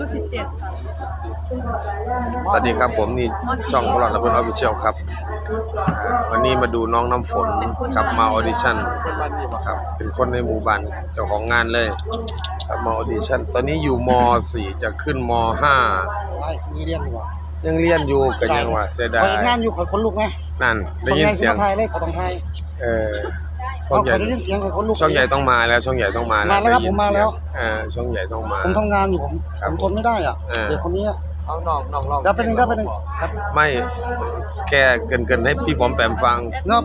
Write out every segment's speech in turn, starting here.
ยุ17ค่ะสวัสดีครับผมนี่ช่องพลอดและเพื่อนออฟฟิเชียลครับอ่าวันนี้มาดูน้องน้ำฝนครับมาออดิชั่นครับเป็นคนในหมู่บ้านเจ้าของงานเลยครับมาออดิชั่นตอนนี้อยู่ม .4 จะขึ้นมไอ้เรียนดีกว่า .5 ยังเรียนอยู่ก็ยังว่าเสียดาคยอยงานอยู่คอยคนลุกไหมนั่นได้ช่องยิใหนญ่สิเสียงมาไทยเลยขอต้องไทยเออ ช่อเอางใหขญ่อได้ยินเสียงคอยคนลุกช่องใหญ่ต้องมาแล้วช่องใหญ่ต้องมามาแล้วครับได้ยินผมมาแล้วเออช่องใหญ่ต้องมา ผมทำงานอยู่ผมครับผมทนไม่ได้อะเออเด็กคนนี้อะเอาน้องน้องลองเดี๋ยวไปหนึ่งเดี๋ยวไปหนึ่งครับไม่แกเกินเกินๆให้พี่ปอมแปมฟังเนาะ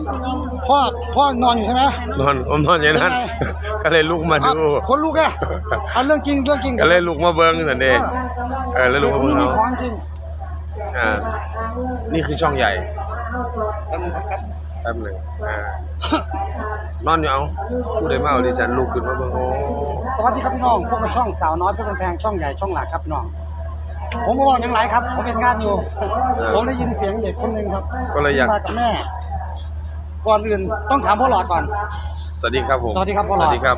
พ่อพ่อนอนอยู่ใช่ไหมนอนผมนอนอย่างนั้นเป็นไงก็เลยลุกมาอะดูคนลุกอะอะเรื่องจริงเรื่องจริงก็เลยลุกมาเบิ้งนั่นเองเออแล้วลุเด็กกคมานนี้เบิ้งมีเอาของจริงอ่านี่คือช่องใหญ่แป๊บนึงครับแป๊บหนึ่งอ่านอนอยู่เอาผู้ใดมาเอาดิฉันลุกขึ้นมาเบิ้งโอ้สวัสดีครับพี่น้องพวกกับช่องสาวน้อยเพื่อนแพงช่องใหญ่ช่องหลักครับพี่น้อง ผมก็บอกยังไรครับ ผมเป็นงานอยู่ ผมได้ยินเสียงเด็กคนหนึ่งครับก็เลยอยากมากับแม่ ก่อนอื่นต้องถามพ่อหลอดก่อน สวัสดีครับผม สวัสดีครับพ่อสหลอดวัสดีครับ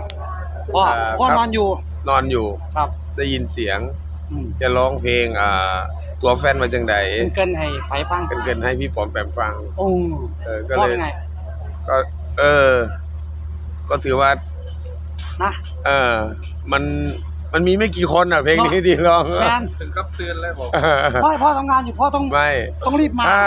พ่ออ่าพ่อครับนอนอยู่ นอนอยู่ ครับ ได้ยินเสียงอืมจะร้องเพลงอ่า ตัวแฟนมาจังใดเป็นเกินให้ไผฟังเกินเกินๆให้พี่ปอมแปมฟังโอ้เออก็พ่อเลยเป็นไงก็ เออ ก็ถือว่านะเออ มันมันมีไม่กี่คนอะเพลงนี้ที่ร้องแมนถึงกับเตือนเลยบอกพ่อให้พ่อทำงานอยู่พ่อต้องไม่ต้องรีบมาถ้า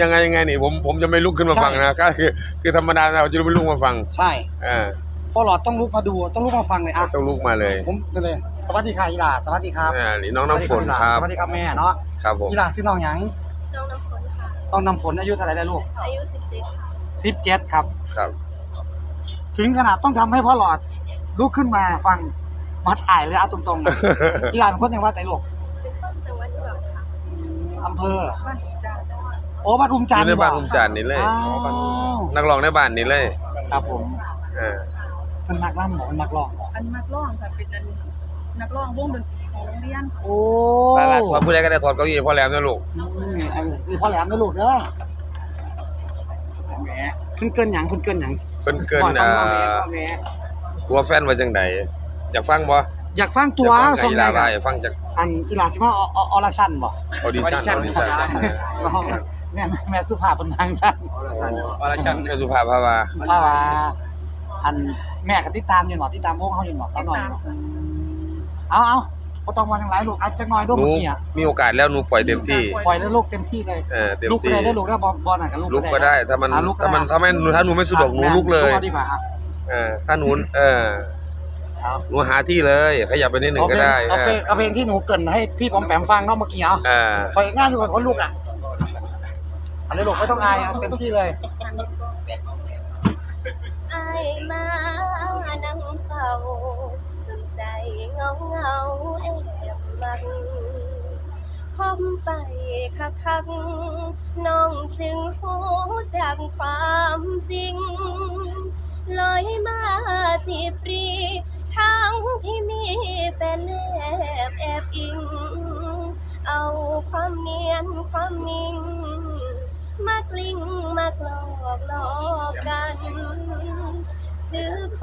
ยังไงยังไงนี่ผมผมจะไม่ลุกขึ้นมาใช่ฟังนะก็คือคือธรรมดาเราจะไม่ลุกมาฟัง ใช่เออ พ่อหลอดต้องลุกมาดูต้องลุกมาฟังเลยอะต้องลุกมาเลย ผมนี่เลยสวัสดีค่ะอีหลาสวัสดีครับอ่านี่น้องน้ำฝนครับสวัสดีครับแม่เนาะครับผมอีหลาชื่อน้องหยังน้องน้ำฝนค่ะต้องนำฝนอายุเท่าไหร่แล้วลูกอายุ17ค่ะสิบเจ็ดครับครับ ถึงขนาดต้องทำให้พ่อหลอดลุกขึ้นมาฟังมาถ่ายเลยเอาตรงๆนะอีหลานเป็นคนยังว่าแต่ลูกเป็นต้นจังหวัดอุดรค่ะอำเภอบ้านจานโอ้บ้านรุมอจันทยู่ร์ในบ้านบลุอกงจันทร์นี่เลยอ้าวนักร้องในบ้านนี่เลย ครับผมเออ เป็นนักล่ำบอกเป็นนักร้องบอกอันนักร้องค่ะเป็นอันนักร้องวงดนตรีของโรงเรียนค่ะโอ้แล้วล่ะถอดผู้ใดก็ได้ถอดเก้าอี้พ่อแหลมนะลูกอืมอันนี้นี่พ่อแหลมนะลูกเด้อแหมคุณเกินหยังคุณเกินหยังเกินเกินพ่ออ่าฟังพ่อแหมพ่อแหมตัวแฟนมาจังใดอยากฟังบ่อยากฟังตัวอยากส่ฟังงไงไงกัล่ะอยากฟังจากอันอีหลาสิมาออออลาชันบ่ ออดิชั่นออดิชั่นแม่แม่สุภาพเป็นทางสั้นวลชันแม่สุภาพพาวาเพราะว่าอัน แม่ก็ติดตามอยู่หนอติดตามวงเขาอยู่หนอเขาหน่อยเนาะเอาเอาบ่ต้องมาทั้งหลายลูกอาจจะน้อยด้วยหนูเมื่อกี้อะมีโอกาสแล้วหนูปล่อยเต็มที่ ปล่อยแล้วลูกเต็มที่เลยเออเต็มลูกก็ที่ได้ได้ลูกได้บอลบอลน่ะกับลูกลุกก็ได้ ถ้ามันอะลุกก็ถ้ามันได้ถ้าไม่หนูถ้าหนูไม่สะดวกหนูลุกเลย อาดีกว่าอะเออถ้าหนูเออเอาหนูหาที่เลยขยับไปนิดหนึ่งเอาก็เพลงได้เอาเพลงเอาเพลงที่หนูเกรินให้พี่ปอมแปมฟังเนาะเมื่อกี้เอาเออ ปล่อยงานอยู่กับคนลูกอะเอะไรลูกไม่ต้องอายเอาเต็มที่เลยอาย มานั่งเฝ้าจนใจเงาเงาแอบมักคอมไปคักคักน้องจึงหูจากความจริงลอยมาจีบฟรีทั้งที่มีแฟนแนบแอบอิง เอาความเนียนความนิ่ง มากลิ้งมากหลอกหลอกกันซื้อ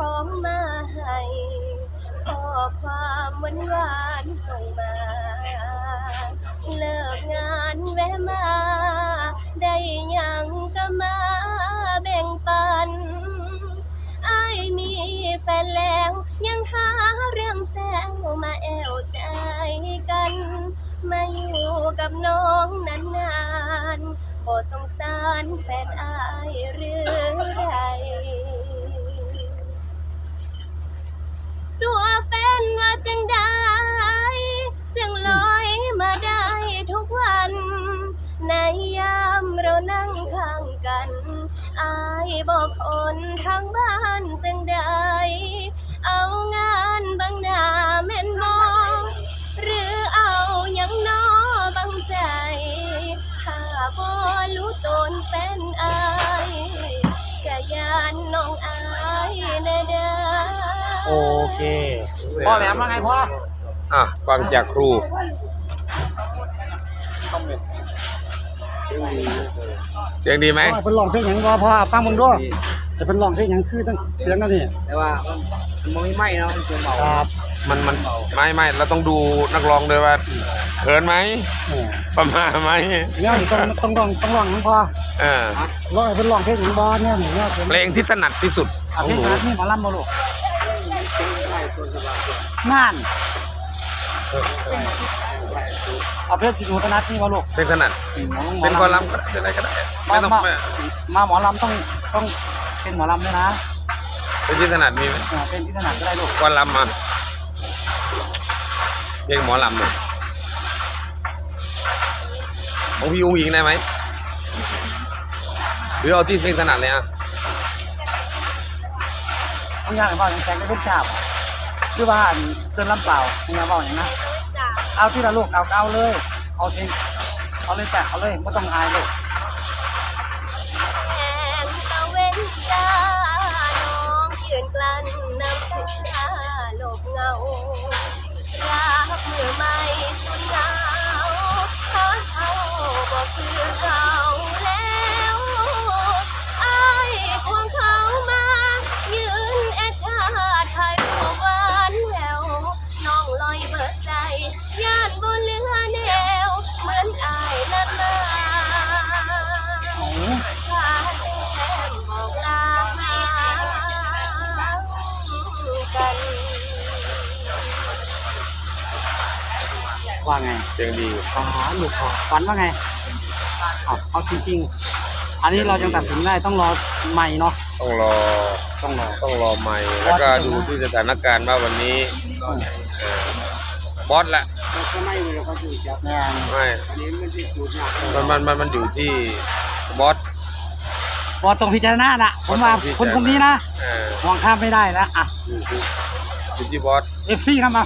ของมาให้ข้อความหวานหวานส่งมา เลิกงานแวะมา ได้ยังก็มาแบ่งปันไอายมีแฟนแล้วยังหาเรื่องแซวมาแอวใจกัน มาอยู่กับน้องนานๆโปรดสงสารแฟนอายหรือไร โอเค พ่อแหลมว่าไงพ่อ อะฟังจากครู เสียงดีไหมพ่อเป็นร้องเพลงหยังบ่พ่อฟังมึงด้วยแต่เป็นร้องเพลงหยังคือตั้งเสียงนั่นนี่แต่ว่ามันมันมองไม่ไหม้เนาะมันเสียงเบาครับมันมันไม่ไม่เราต้องดูนักร้องด้วยว่าเขินไหมเออประมาณไหมเนี่ยนี่ต้องต้องลองต้องลองนั่นพอเออลองให้เพิ่นลองเพลงหยังบ่เนี่ยนี่เนี่ยเพลงที่ถนัดที่สุดขอะองเพลหงนูนัดนี่หมอลำบ่ลูก งานเอาเพลงที่หนูถนัดนี่บ่ลูกเพลงถนัดอืมหมอลำเป็นคอลัมน์ก็ได้เป็นอะไรก็ได้ไม่ต้องไม่มาหมอลำต้องต้องเป็นหมอลำด้วยนะเป็นที่ถนัดมีไหมเออเป็นที่ถนัดก็ได้ลูกคอลัมน์มาเพลงหมอลำเลยของพี่อุ้งอิงได้ไหมหรือเอาที่เพลงถนัดเลยอะต้องยากหรือเปล่ายังแซงได้เพิ่นจับ คือว่าอันเตือนลำเปล่ามึงอย่าบอกอย่างนั้นจ้าเอาที่ละลูกเอาเอาเลย เอาเองเอาเลยจ้ะเอาเลยไม่ต้องอายลูก ว่าไงเพลงดีอ๋อลูกขอฝันว่าไงเอาเอาจริงๆ อันนี้เรายังตัดสินได้ต้องรอใหม่เนาะต้องรอต้องรอต้องรอใหม่ แล้วก็ดูที่สถานการณ์ว่าวันนี้เอ่อบอสแหละก็ไม่เลยเขาอยู่จับแน่ไม่อันนี้มันจะอยู่ยากมันมันมันมันอยู่ที่บอสพอต้องพิจารณานะผมว่าต้องพิจารณาคนคนนี้นะเออมองข้ามไม่ได้นะอะอยู่ที่อยู่ที่บอสเอฟซีครับมา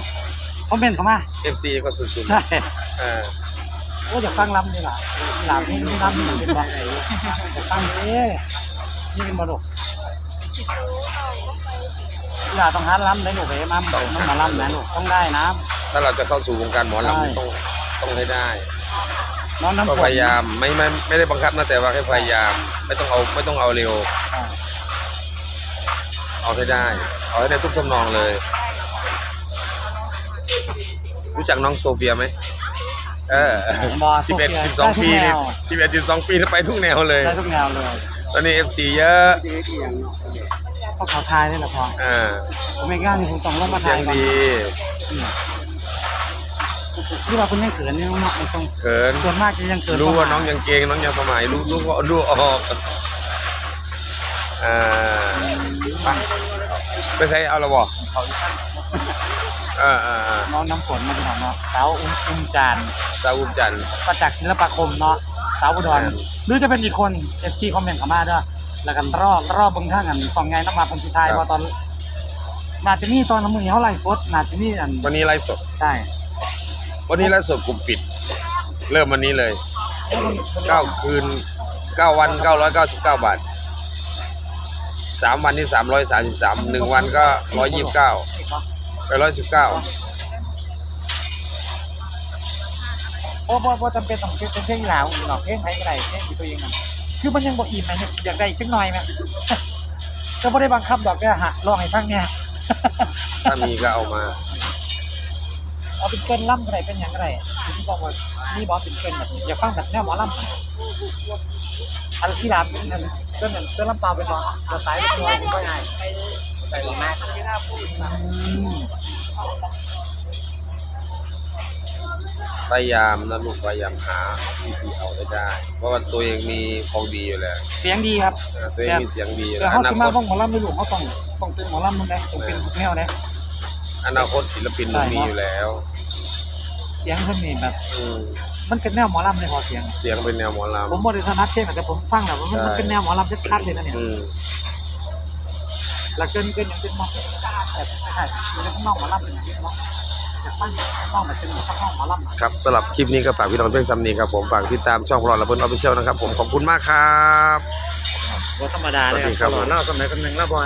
คอมเมนต์เข้ามา FC ก็สุดใช่ๆเออโอ้อยากฟังลำดีล่ะลำนี่นี่ลำนี่เป็นบ้าอยากฟังเอ๊นี่เป็นบอลลูกอย่าต้องหาลำได้ลูกเอ้มาต้องมาลำนะลูกต้องได้นะ ถ้าเราจะเข้าสู่วงการหมอใช่ลำต้องต้องให้ได้ น้องน้ำก็ฝนพยายามไม่ไม่ไม่ได้บังคับนะแต่ว่าให้พยายาม ไม่ต้องเอาไม่ต้องเอาเร็ว อ่าเอาให้ได้ เอาให้ได้ทุกทำนองเลย รู้จักน้องโซเฟียไหมเออบอสิบเอ็ดโซสิบฟียสองได้ทุกปีแนนี่วสิบเอ็ดสิบสองปีนี่ไปทุกแนวเลยได้ทุกแนวเลย ตอนนี้เอฟซีเยอะก็ขอทายได้ละพออ่าผมไม่กล้านี่ผมต้องลงมาเสีทายยงก่อนดีที่ว่าคุณยังเขินนี่น้องๆตรงเขินส่วนมากจะยังเขินรู้ว่าน้องยังเก่งน้องยังสมัยรู้รู้ว่ารู้ออกอ่าไปไปใช้เอาละบ่ อ่าอ่าอ่าน้องน้ำฝนมาเป็นของเนาะสาวอุ้มอุ้มจานสาวอุ้มจันทร์ ประจักษ์ศิลปาคมเนาะสาวอุดรหรือจะเป็นอีกคนเอฟซีคอมเมนต์เข้ามาด้วยแล้วกันรอบรอบเบางท่างกันสองไงน้ำมาคนสุดท้ายว่าตอนน่าจะมีตอนน้ำมือเขาไล่โคตน่าจะมีอันวันนี้ไลฟ์สด ใช่วันนี้ไลฟ์สดกลุ่มปิด เริ่มวันนี้เลยเก้าคืนเก้าวันเก้าร้อยเก้าสิบเก้าบาทสามวันที่สามร้อยสามสิบสามหนึ่งวันก็ร้อยยี่สิบเก้า ไปร้อยสิบเก้าโอ้โหโอ้จำเป็นต้องเป็นเพลงหลาวหรอกเพลงไทยก็ได้เพลงที่ตัวเองมันคือมันยังบ่อิ่มนะอยากได้อีกสักหน่อยไหมก็ไม่ได้บังคับดอกแค่หะลองให้ฟังเนี่ยถ้ามีก็เอามา เอาเป็นเกินล่ำอะไรเป็นอย่างไรนี่บอกว่านี่บอกเป็นเกินแบบนี้อย่าฟังแบบแนวหมอล่ำอันที่ร้านเป็นเกินเกินเกินล่ำเปล่าเป็นบอเราสายเป็นตัวเป็นก็ง่าย ใส่ลงมากอืมพยายามนะลูกพยายามหาวิธีเอาให้ได้ เพราะว่าตัวเองมีของดีอยู่แล้วเสียงดีครับเออตัวเองมีเสียงดีอยู่แต่แล้วอเขานาคือคมาตบ้องหมอล่ำไม่รู้เขาต้องต้องเป็นหมอล่ำมันได้ต้องเป็นแนวนะอนาคตศิลปินมันมีอยู่แล้วเสียงเพิ่นนี่แบบอืมมันเป็นแนวหมอลำเลยพอเสียง เสียงเป็นแนวหมอลผมบริษัทนัดเช่นแต่ผมฟังแบบว่ามันใช่มันเป็นแนวหมอลำชัดๆเลยนะเนี่ยำอืม แล้วเกินเกินอย่างเป็นมองแบบใช่ๆเป็นมองมาล่ำเป็นอย่างนี้เนาะจากฟังมองแบบเป็นข้างนอกมาล่ำครับสำหรับคลิปนี้ก็ฝากพี่น้องเพื่อนซัมนีครับผมฝากติดตามช่องพลอดระเบิดออฟฟิเชียลนะครับผมขอบคุณมากครับบ่ธรรมดาเลยสวัสดีครับตลอดเล่าสมัยกันหน่งแล้วบอ